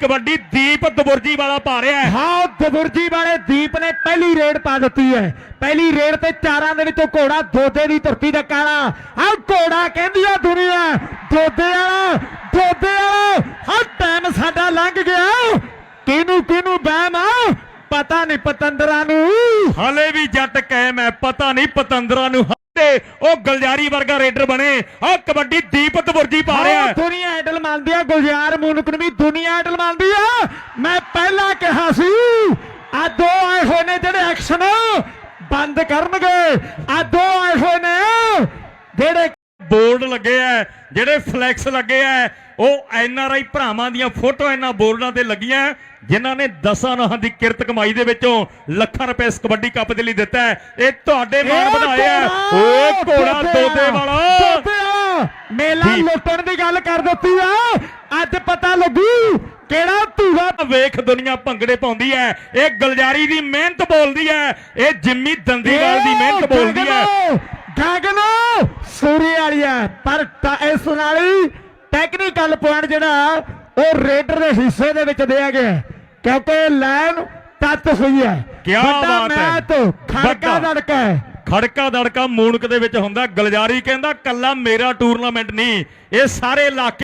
ਕਬੱਡੀ ਦੀਪ ਦਬੁਰਜੀ ਵਾਲਾ ਪਾ ਰਿਹਾ ਹੈ। ਹਾਂ ਦਬੁਰਜੀ ਵਾਲੇ ਦੀਪ ਨੇ ਪਹਿਲੀ ਰੇਡ ਪਾ ਦਿੱਤੀ ਹੈ। ਪਹਿਲੀ ਰੇਡ ਤੇ ਚਾਰਾਂ ਦੇ ਵਿੱਚੋਂ ਘੋੜਾ ਦੋਦੇ ਦੀ ਧਰਤੀ ਦਾ ਕਾਲਾ। ਆ ਘੋੜਾ ਕਹਿੰਦੀ ਆ ਦੁਨੀਆ ਦੋਦੇ ਵਾਲਾ ਦੋਦੇ ਵਾਲਾ। ਹਾਂ ਟਾਈਮ ਸਾਡਾ ਲੰਘ ਗਿਆ। ਕਿਹਨੂੰ ਕਿਹਨੂੰ ਬਹਿਮ ਆ? ਪਤਾ ਨਹੀਂ ਪਤੰਦਰਾਂ ਨੂੰ। ਹਲੇ ਵੀ ਜੱਟ ਕਾਇਮ ਹੈ ਪਤਾ ਨਹੀਂ ਪਤੰਦਰਾਂ ਨੂੰ। ਹੱਤੇ ਉਹ ਗਲਜਾਰੀ ਵਰਗਾ ਰੇਡਰ ਬਣੇ। ਆ ਕਬੱਡੀ ਦੀਪ ਦਬੁਰਜੀ ਪਾ ਰਿਹਾ ਦੁਨੀਆ ਆਈਡਲ ਮੰਨਦੀ ਆ ਗੁਲਜ਼ਾਰ ਮੂਨਕ ਨੂੰ ਵੀ ਦੁਨੀਆ ਆਈਡਲ ਮੰਨਦੀ ਆ। ਮੈਂ ਪਹਿਲਾਂ ਕਿਹਾ ਸੀ ਆ ਦੋ ਆਏ ਹੋਏ ਨੇ ਜਿਹੜੇ ਐਕਸ਼ਨ ਬੰਦ ਕਰਨਗੇ। ਆ ਦੋ ਆਏ ਹੋਏ ਨੇ ਜਿਹੜੇ ਬੋਰਡ ਲੱਗੇ ਆ ਜਿਹੜੇ ਫਲੈਕਸ ਲੱਗੇ ਆ ਉਹ ਐਨ ਆਰ ਆਈ ਭਰਾਵਾਂ ਦੀਆਂ ਫੋਟੋ ਇਹਨਾਂ ਬੋਰਡਾਂ ਤੇ ਲੱਗੀਆਂ ਜਿਨ੍ਹਾਂ ਨੇ ਦਸਾਂ ਨਾਹਾਂ ਦੀ ਕਿਰਤ ਕਮਾਈ ਦੇ ਵਿੱਚੋਂ ਲੱਖਾਂ ਰੁਪਏ ਇਸ ਕਬੱਡੀ ਕੱਪ ਦੇ ਲਈ ਦਿੱਤਾ। ਹੈ ਇਹ ਤੁਹਾਡੇ ਮਾਣ ਇਹ ਵਧਾਏ ਆ। ਘੋੜਾ, ਓਏ ਘੋੜਾ ਦੋਦੇ ਵਾਲਾ। ਮੇਲਾ। ਲੁੱਟਣ ਦੀ ਗੱਲ ਕਰ ਦਿੱਤੀ ਆ ਅੱਜ ਪਤਾ ਲੱਗੂ ਕਿਹੜਾ ਧੂਆ ਵੇਖ ਦੁਨੀਆ ਭੰਗੜੇ ਪਾਉਂਦੀ ਹੈ ਇਹ ਗਲਜਾਰੀ ਦੀ ਮਿਹਨਤ ਬੋਲਦੀ ਹੈ ਇਹ ਜਿੰਮੀ ਦੰਦੀਵਾਲ ਦੀ ਮਿਹਨਤ ਬੋਲਦੀ ਹੈ ਗਗਨੋ ਸੂਰੀ ਵਾਲੀ ਹੈ ਪਰ ਇਸ ਨਾਲ ਟੈਕਨੀਕਲ ਪੁਆਇੰਟ ਜਿਹੜਾ ਉਹ ਰੇਡਰ ਦੇ ਹਿੱਸੇ ਦੇ ਵਿੱਚ ਦਿਆ ਗਿਆ। ਕਿਉਂਕਿ ਲਾਈਨ ਟੱਚ ਹੋਈ ਹੈ ਵੱਡਾ ਬਾਤ ਹੈ। ਮੈਚ ਖੜਕਾ ਹੈ ਖੜਕਾ ਦੜਕਾ ਮੂਣਕ ਦੇ ਵਿੱਚ ਹੁੰਦਾ। ਗਲਜਾਰੀ ਕਹਿੰਦਾ, ਕੱਲਾ ਮੇਰਾ ਟੂਰਨਾਮੈਂਟ ਨਹੀਂ, ਇਹ ਸਾਰੇ ਇਲਾਕੇ